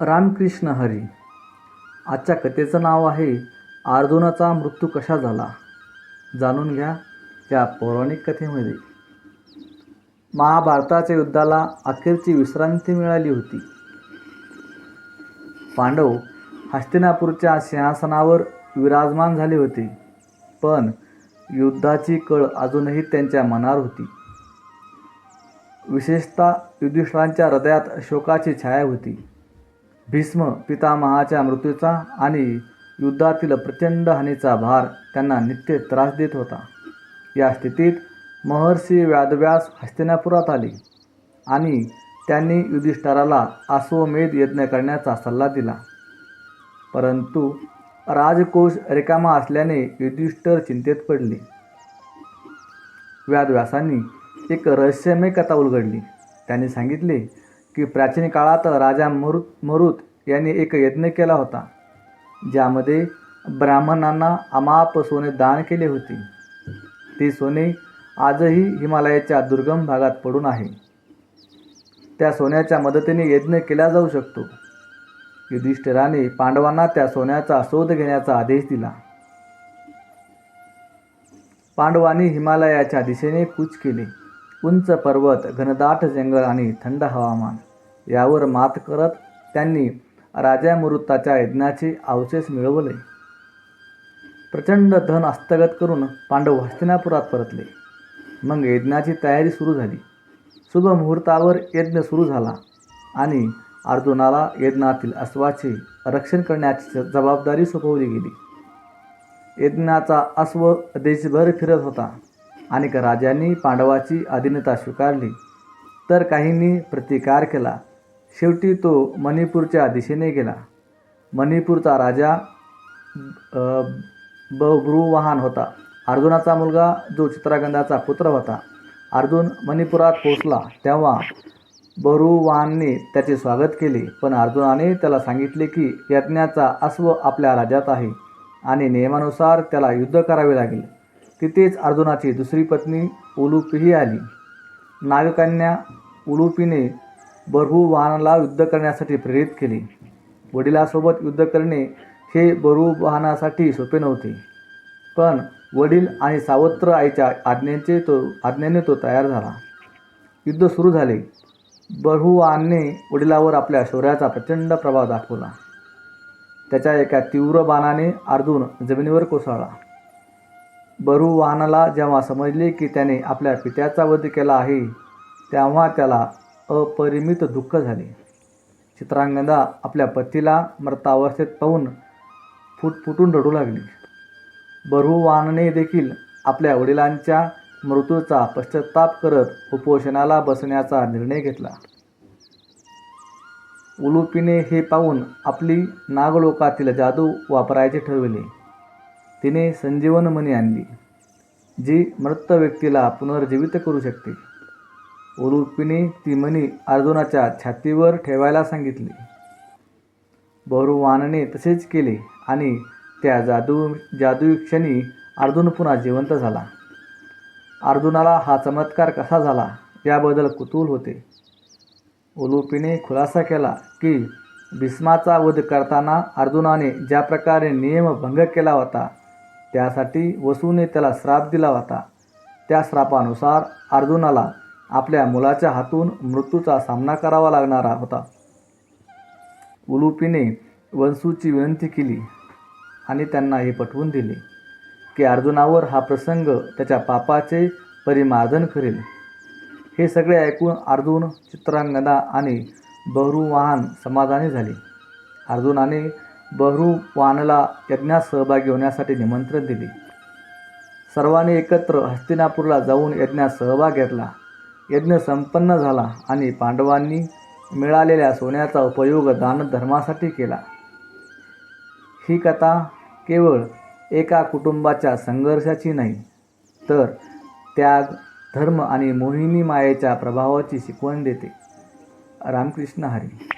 रामकृष्ण हरी. आजच्या कथेचं नाव आहे अर्जुनाचा मृत्यू कशा झाला? जाणून घ्या या पौराणिक कथेमध्ये. महाभारताच्या युद्धाला अखेरची विश्रांती मिळाली होती. पांडव हस्तिनापूरच्या सिंहासनावर विराजमान झाले होते पण युद्धाची कळ अजूनही त्यांच्या मनावर होती. विशेषतः युधिष्ठिरांच्या हृदयात शोकाची छाया होती. भीष्म पितामहाच्या मृत्यूचा आणि युद्धातील प्रचंड हानीचा भार त्यांना नित्य त्रास देत होता. या स्थितीत महर्षी व्यादव्यास हस्तिनापुरात आले आणि त्यांनी युधिष्ठराला अश्वमेध यज्ञ करण्याचा सल्ला दिला. परंतु राजकोष रिकामा असल्याने युधिष्ठर चिंतेत पडले. व्यादव्यासांनी एक रहस्यमय कथा उलगडली. त्यांनी सांगितले की प्राचीन काळात राजा मरुत मरुत यांनी एक यज्ञ केला होता ज्यामध्ये ब्राह्मणांना अमाप सोने दान केले होते. ते सोने आजही हिमालयाच्या दुर्गम भागात पडून आहे. त्या सोन्याच्या मदतीने यज्ञ केला जाऊ शकतो. युधिष्ठिराने पांडवांना त्या सोन्याचा शोध घेण्याचा आदेश दिला. पांडवांनी हिमालयाच्या दिशेने कूच केले. उंच पर्वत घनदाट जंगल आणि थंड हवामान. यावर मात करत त्यांनी राजा मरुताच्या यज्ञाचे अवशेष मिळवले. प्रचंड धन हस्तगत करून पांडव हस्तिनापुरात परतले. मग यज्ञाची तयारी सुरू झाली. शुभ मुहूर्तावर यज्ञ सुरू झाला आणि अर्जुनाला यज्ञातील अश्वाचे रक्षण करण्याची जबाबदारी सोपवली गेली. यज्ञाचा अश्व देशभर फिरत होता. अनेक राजांनी पांडवाची अधीनता स्वीकारली. तर काहींनी प्रतिकार केला. शेवटी तो मणिपूरच्या दिशेने गेला. मणिपूरचा राजा बभ्रुवाहन होता. अर्जुनाचा मुलगा जो चित्रागंधाचा पुत्र होता. अर्जुन मणिपुरात पोचला तेव्हा बरुवानने त्याचे स्वागत केले. पण अर्जुनाने त्याला सांगितले की यज्ञाचा अश्व आपल्या राज्यात आहे आणि नियमानुसार त्याला युद्ध करावे लागेल. तिथेच अर्जुनाची दुसरी पत्नी उलुपीही आली. नागकन्या उलुपीने बरहू वाहनाला युद्ध करण्यासाठी प्रेरित केले. वडिलासोबत युद्ध करणे हे बरुवाहनासाठी सोपे नव्हते. पण वडील आणि सावत्र आईच्या आज्ञेचे तो आज्ञेने तो तयार झाला. युद्ध सुरू झाले. बरुवाहनने वडिलावर आपल्या शौर्याचा प्रचंड प्रभाव दाखवला. त्याच्या एका तीव्र बाणाने अर्जुन जमिनीवर कोसळला. बरुवाहनाला जेव्हा समजले की त्याने आपल्या पित्याचा वध केला आहे तेव्हा त्याला अपरिमित दुःख झाले. चित्रांगदा आपल्या पतीला मृतावस्थेत पाहून फुटफुटून रडू लागली. बरुवाहनने देखील आपल्या वडिलांच्या मृत्यूचा पश्चाताप करत उपोषणाला बसण्याचा निर्णय घेतला. उलुपीने हे पाहून आपली नागलोकातील जादू वापरायचे ठरविले. तिने संजीवन मणी आणली जी मृत व्यक्तीला पुनर्जीवित करू शकते. उलुपीने ती मणी अर्जुनाच्या छातीवर ठेवायला सांगितली. बहुरुवानने तसेच केले आणि त्या जादू जादू क्षणी अर्जुन पुन्हा जिवंत झाला. अर्जुनाला हा चमत्कार कसा झाला याबद्दल कुतूल होते. उलुपीने खुलासा केला की भीष्माचा वध करताना अर्जुनाने ज्या प्रकारे नियमभंग केला होता त्यासाठी वसूने त्याला श्राप दिला होता. त्या श्रापानुसार अर्जुनाला आपल्या मुलाच्या हातून मृत्यूचा सामना करावा लागणारा होता. उलुपीने वंसूची विनंती केली आणि त्यांना हे पटवून दिले की अर्जुनावर हा प्रसंग त्याच्या पापाचे परिमार्जन करेल. हे सगळे ऐकून अर्जुन चित्रांगदा आणि बहरूवाहन समाधानी झाले. अर्जुनाने बहरूवाहनला यज्ञात सहभागी होण्यासाठी निमंत्रण दिले. सर्वांनी एकत्र हस्तिनापूरला जाऊन यज्ञात सहभाग घेतला. यज्ञ संपन्न झाला आणि पांडवांनी मिळालेल्या सोन्याचा उपयोग दानधर्मासाठी केला. ही कथा केवळ एका कुटुंबाच्या संघर्षाची नाही तर त्याग धर्म आणि मोहिनी मायेच्या प्रभावाची शिकवण देते. रामकृष्ण हरी.